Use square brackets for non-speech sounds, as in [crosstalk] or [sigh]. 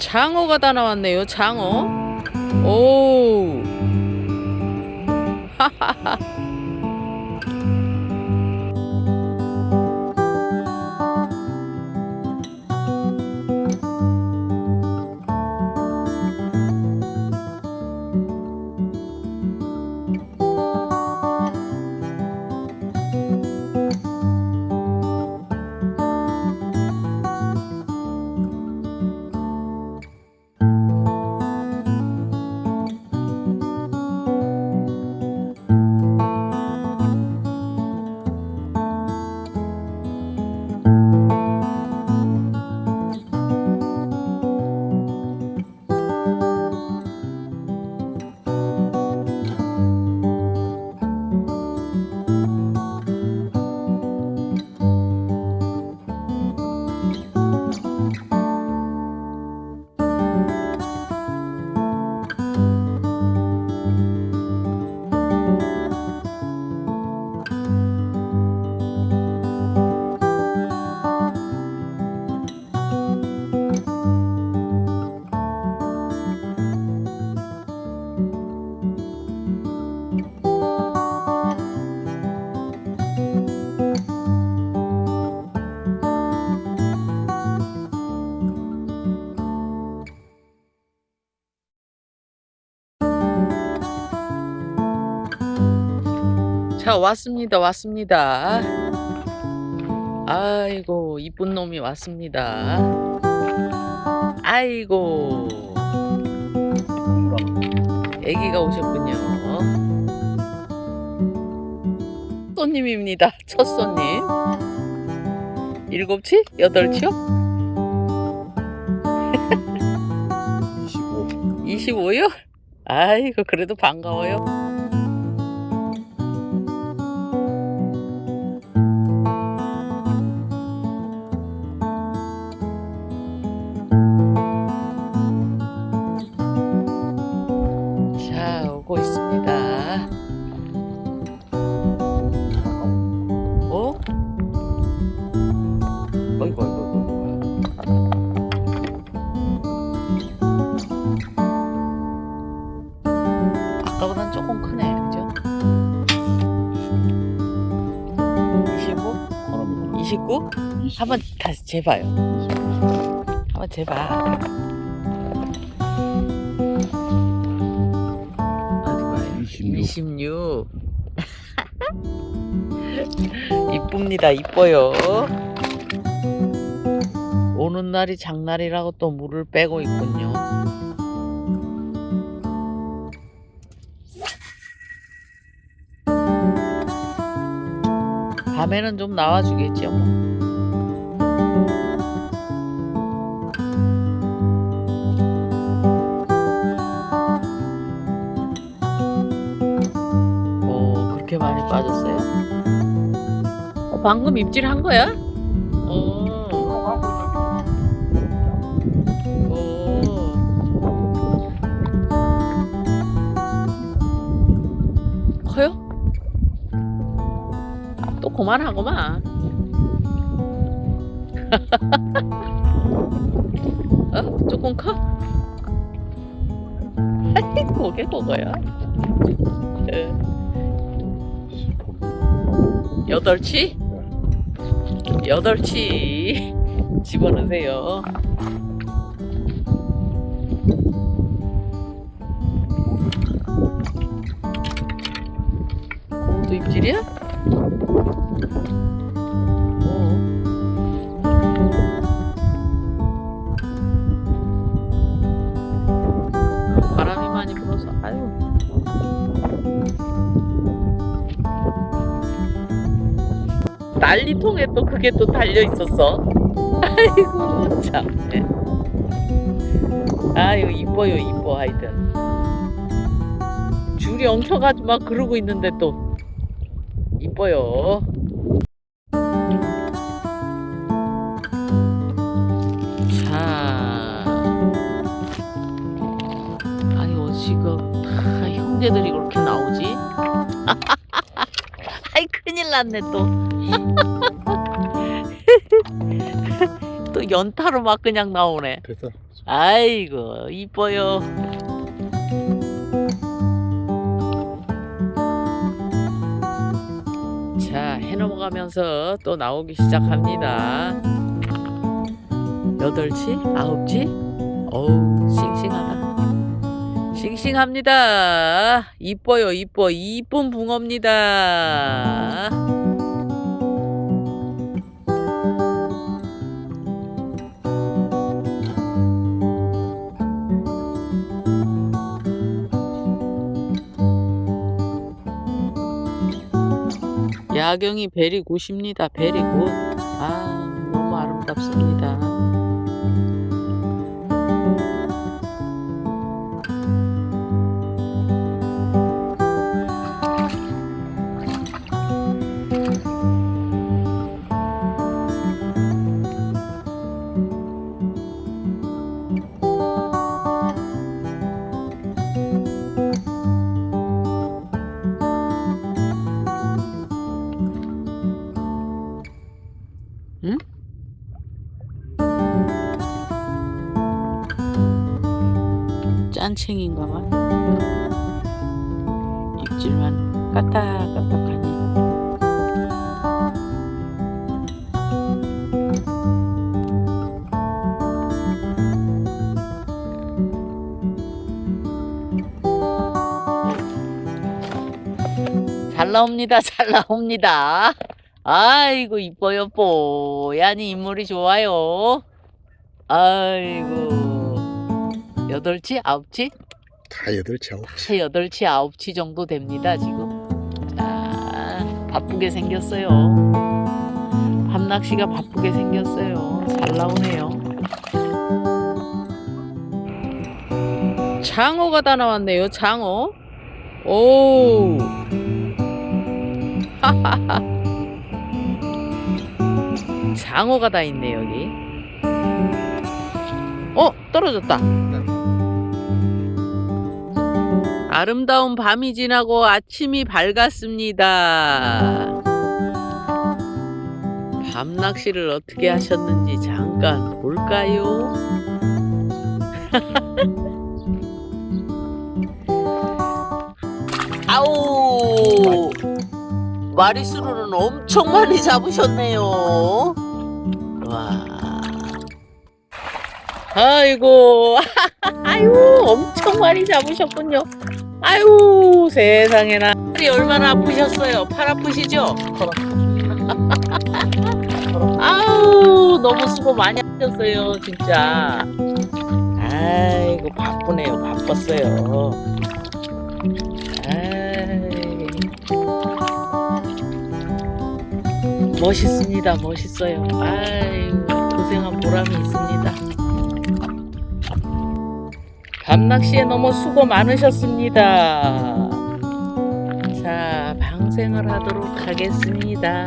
장어가 다 나왔네요. 장어. 오. [laughs] 자, 왔습니다. 왔습니다. 아이고, 이쁜 놈이 왔습니다. 아이고, 애기가 오셨군요. 손님입니다. 첫 손님. 일곱치? 여덟치요? 25 25요? 아이고, 그래도 반가워요. 한번 다시 재봐요. 한번 재봐. 어디 봐요? 26. 26. 이쁩니다. 이뻐요. 오는 날이 장날이라고 또 물을 빼고 있군요. 밤에는 좀 나와주겠죠. 뭐. 그렇게 많이 빠졌어요? 어, 방금 입질한 거야? 오. 커요? 또 그만하고만. [laughs] 어? 조금 커? [laughs] 아이, 고개 그거야. 8치? 8치 집어넣으세요 공도 입질이야? 난리통에 또 그게 또 달려 있었어. 아이고 참. 네. 아유 이뻐요 이뻐 하여튼. 줄이 엉켜가지고 막 그러고 있는데 또 이뻐요. 자, 아니 어찌가 다 형제들이 그렇게 나오지? [laughs] 아이 큰일 났네 또. 또 연타로 막 그냥 나오네. 됐어. 아이고 이뻐요. 자, 해 넘어가면서 또 나오기 시작합니다. 여덟치, 아홉치, 어우 싱싱하다. 싱싱합니다. 이뻐요, 이뻐, 이쁜 붕어입니다. 야경이 베리 굿입니다. 베리 굿. 아, 너무 아름답습니다. 짠챙인가 봐. 입질만 까딱까딱하니. 잘 나옵니다. 잘 나옵니다. 아이고 이뻐요 뽀얀이 인물이 좋아요. 아이고 여덟치 아홉치 다 여덟치 아홉. 한 여덟치 아홉치 정도 됩니다 지금. 자 바쁘게 생겼어요. 밤낚시가 바쁘게 생겼어요. 잘 나오네요. 장어가 다 나왔네요. 장어. 오. [laughs] 장어가 다 있네 여기. 어 떨어졌다. 아름다운 밤이 지나고 아침이 밝았습니다. 밤 낚시를 어떻게 하셨는지 잠깐 볼까요? [laughs] 아우 마리수로는 엄청 많이 잡으셨네요. 와. 아이고, [laughs] 아유, 엄청 많이 잡으셨군요. 아유, 세상에나. 팔이 얼마나 아프셨어요? 팔 아프시죠? [laughs] 아우, 너무 수고 많이 하셨어요, 진짜. 아이고, 바쁘네요, 바빴어요. 멋있습니다, 멋있어요. 아이고, 고생한 보람이 있습니다. 밤낚시에 너무 수고 많으셨습니다. 자, 방생을 하도록 하겠습니다.